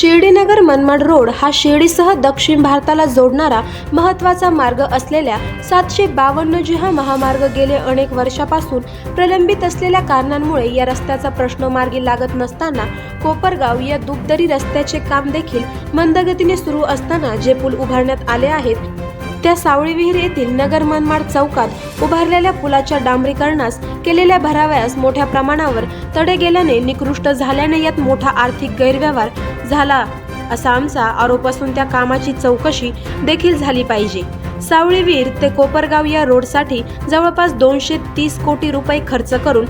Shirdinagar Manmad road हा शिर्डीसह दक्षिण भारताला जोडणारा महत्त्वाचा मार्ग असलेल्या सातशे बावन्न जी हा महामार्ग गेले अनेक वर्षापासून प्रलंबित असलेल्या कारणांमुळे या रस्त्याचा प्रश्न मार्गी लागत नसताना कोपरगाव या दुबदरी रस्त्याचे काम देखील मंदगतीने सुरू असताना जे पूल उभारण्यात आले आहेत त्या सावळी विहीर येथील नगर मनमाड चौकात उभारलेल्या पुलाच्या डांबरीकरणास केलेल्या भराव्यास मोठ्या प्रमाणावर तडे गेल्याने निकृष्ट झाल्याने यात मोठा आर्थिक गैरव्यवहार झाला असा आमचा आरोप असून त्या कामाची चौकशी देखील झाली पाहिजे. सावळी विहीर ते कोपरगाव या रोडसाठी जवळपास दोनशे तीस कोटी रुपये खर्च करून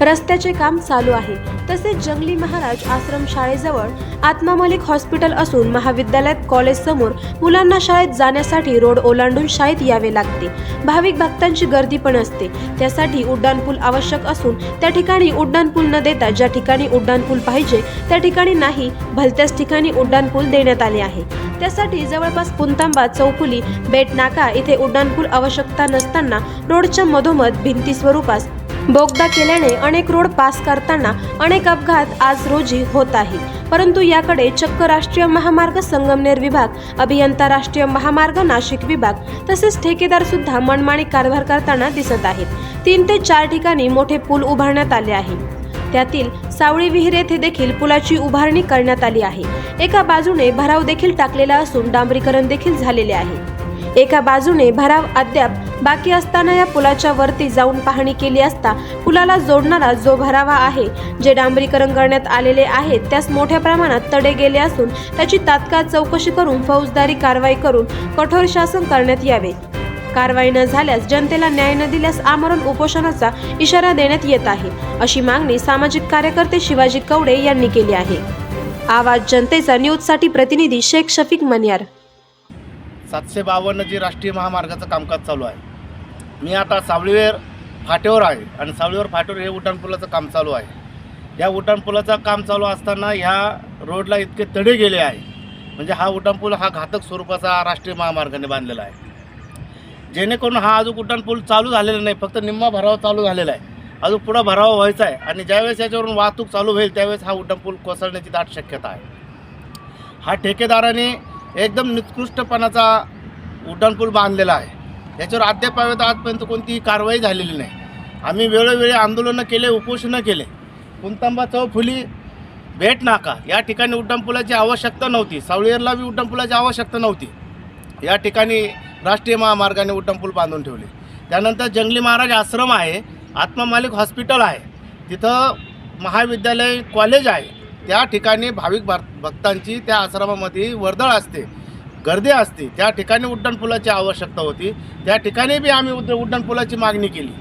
रस्त्याचे काम चालू आहे. तसेच जंगली महाराज आश्रम शाळेजवळ आत्मा मलिक हॉस्पिटल असून महाविद्यालयात कॉलेज समोर मुलांना शाळेत जाण्यासाठी रोड ओलांडून शाळेत यावे लागते. भाविक भक्तांची गर्दी पण असते. त्यासाठी उड्डाणपूल आवश्यक असून त्या ठिकाणी उड्डाणपूल न देता ज्या ठिकाणी उड्डाणपूल पाहिजे त्या ठिकाणी नाही भलत्याच ठिकाणी उड्डाणपूल देण्यात आले आहे. त्यासाठी जवळपास पुंतांबा चौकुली बेट नाका इथे उड्डाणपूल आवश्यकता नसताना रोडच्या मधोमध भिंती स्वरूपास बोगदा केल्याने अनेक रोड पास करताना अनेक अपघात आज रोजी होत आहे. परंतु याकडे चक्क राष्ट्रीय महामार्ग संगमनेर विभाग अभियंता राष्ट्रीय महामार्ग नाशिक विभाग तसेच ठेकेदार सुद्धा मनमाणी कारभार करताना दिसत आहेत. तीन ते चार ठिकाणी मोठे पूल उभारण्यात आले आहे. त्यातील सावळी विहीर येथे देखील पुलाची उभारणी करण्यात आली आहे. एका बाजूने भराव देखील टाकलेला असून डांबरीकरण देखील झालेले आहे. एका बाजूने भराव अद्याप बाकी असताना या पुलाच्या वरती जाऊन पाहणी केली असता पुलाला जोडणारा जो भरावा आहे जे डांबरीकरण करण्यात आलेले आहे त्यास मोठ्या प्रमाणात तडे गेले असून त्याची तात्काळ चौकशी करून फौजदारी कारवाई करून कठोर शासन करण्यात यावे. कारवाई न झाल्यास जनतेला न्याय न दिल्यास आमरण उपोषणाचा इशारा देण्यात येत आहे अशी मागणी सामाजिक कार्यकर्ते शिवाजी कवडे यांनी केली आहे. आवाज जनतेचा न्यूजसाठी प्रतिनिधी शेख शफीक मनियार. सातशे बावन्न जे राष्ट्रीय महामार्गाचं कामकाज चालू आहे. मी आता सावळीवेर फाट्यावर आहे आणि सावळीवर फाट्यावर हे उड्डाणपुलाचं काम चालू आहे. या उड्डाणपुलाचं काम चालू असताना ह्या रोडला इतके तडे गेले आहे. म्हणजे हा उड्डाणपूल हा घातक स्वरूपाचा राष्ट्रीय महामार्गाने बांधलेला आहे. जेणेकरून हा अजून उड्डाणपूल चालू झालेला नाही फक्त निम्मा भराव चालू झालेला आहे. अजून पुढं भरावा व्हायचा आहे आणि ज्यावेळेस याच्यावरून वाहतूक चालू होईल त्यावेळेस हा उड्डाणपूल कोसळण्याची दाट शक्यता आहे. हा ठेकेदाराने एकदम निकृष्टपणाचा उड्डाणपूल बांधलेला आहे. याच्यावर अद्याप आजपर्यंत कोणतीही कारवाई झालेली नाही. आम्ही वेळोवेळी आंदोलनं केले उपोषणं केले. कुंतांबा चौफुली भेट नाका. या ठिकाणी उड्डाणपुलाची आवश्यकता नव्हती. सावळेरला बी उड्डाणपुलाची आवश्यकता नव्हती. या ठिकाणी राष्ट्रीय महामार्गाने उड्डाणपूल बांधून ठेवले. त्यानंतर जंगली महाराज आश्रम आहे आत्ममालिक हॉस्पिटल आहे. तिथं महाविद्यालय कॉलेज आहे. त्या ठिकाणी भाविक भक्तांची त्या आश्रमामध्ये वर्दळ असते. गर्दी असते त्या ठिकाणी उड्डाणपुलाची आवश्यकता होती. त्या ठिकाणी बी आम्ही उड्ड उड्डाणपुलाची मागणी केली.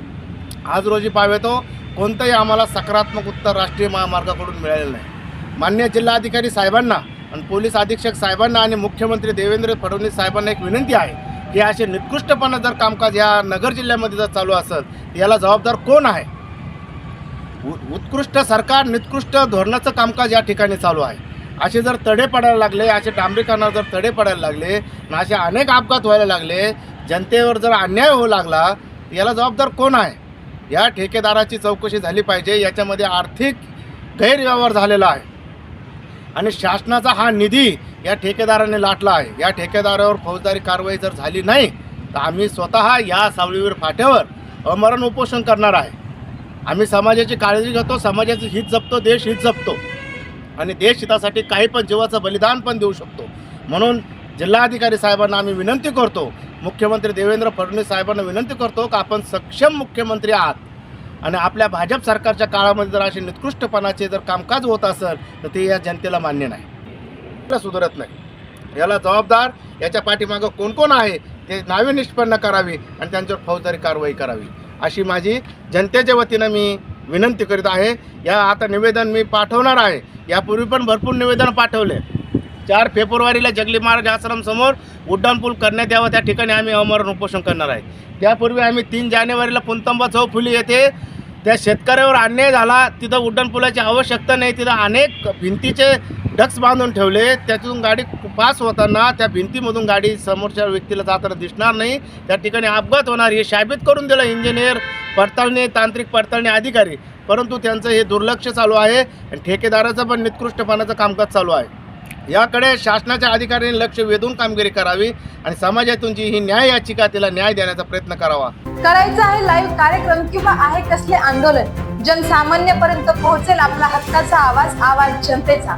आज रोजी पावेतो कोणतंही आम्हाला सकारात्मक उत्तर राष्ट्रीय महामार्गाकडून मिळालेलं नाही. मान्य जिल्हाधिकारी साहेबांना आणि पोलीस अधीक्षक साहेबांना आणि मुख्यमंत्री देवेंद्र फडणवीस साहेबांना एक विनंती आहे की असे निकृष्टपणा जर कामकाज या नगर जिल्ह्यामध्ये जर चालू असेल याला जबाबदार कोण आहे? उ- उत्कृष्ट सरकार निकृष्ट धोरणाचं कामकाज या ठिकाणी चालू आहे. असे जर तडे पडायला लागले असे डांबरीकरणावर जर तडे पडायला लागले आणि असे अनेक अपघात व्हायला लागले जनतेवर जर अन्याय होऊ लागला याला जबाबदार कोण आहे? या ठेकेदाराची चौकशी झाली पाहिजे याच्यामध्ये आर्थिक गैरव्यवहार झालेला आहे. आणि शासनाचा हा निधी या ठेकेदाराने लाटला आहे. या ठेकेदारावर फौजदारी कारवाई जर झाली नाही तर आम्ही स्वतः या सावळीवर फाट्यावर अमरण उपोषण करणार आहे. आम्ही समाजाची काळजी घेतो समाजाचं हित जपतो देश हित जपतो. आणि देश हितासाठी काही पण जीवाचं बलिदान पण देऊ शकतो. म्हणून जिल्हाधिकारी साहेबांना आम्ही विनंती करतो मुख्यमंत्री देवेंद्र फडणवीस साहेबांना विनंती करतो का आपण सक्षम मुख्यमंत्री आहात. आणि आपल्या भाजप सरकारच्या काळामध्ये जर असे निकृष्टपणाचे जर कामकाज होत असेल तर ते या जनतेला मान्य नाही. याला सुधारत नाही. याला जबाबदार याच्या पाठीमागं कोण कोण आहे ते नावे निष्पन्न करावी आणि त्यांच्यावर फौजदारी कारवाई करावी. अशी माझी जनतेच्या वतीनं मी विनंती करीत आहे. या आता निवेदन मी पाठवणार आहे. यापूर्वी पण भरपूर निवेदन पाठवले. चार फेब्रुवारीला जगली महाराज आश्रमसमोर उड्डाणपूल करण्यात यावं. त्या ठिकाणी आम्ही अमरण उपोषण करणार आहे. त्यापूर्वी आम्ही तीन जानेवारीला पुंतंबा चौफुली येथे त्या शेतकऱ्यावर अन्याय झाला. तिथं उड्डाणपुलाची आवश्यकता नाही. तिथं अनेक भिंतीचे डक्स बांधून ठेवले त्यातून गाडी पास होताना त्या भिंतीमधून गाडी समोरच्या व्यक्तीला जाताना दिसणार नाही. त्या ठिकाणी अपघात होणार हे शाबित करून दिलं इंजिनियर पडताळणी तांत्रिक पडताळणी अधिकारी. परंतु त्यांचं हे दुर्लक्ष चालू आहे आणि ठेकेदाराचं पण निकृष्टपणाचं कामकाज चालू आहे. याकडे शासनाच्या अधिकाऱ्यांनी लक्ष वेधून कामगिरी करावी आणि समाजातून जी ही न्याय याचिका तिला न्याय देण्याचा प्रयत्न करावा. करायचा आहे लाईव्ह कार्यक्रम किंवा आहे कसले आंदोलन? जनसामान्यपर्यंत पोहोचेल आपला हक्काचा आवाज आवाज जनतेचा.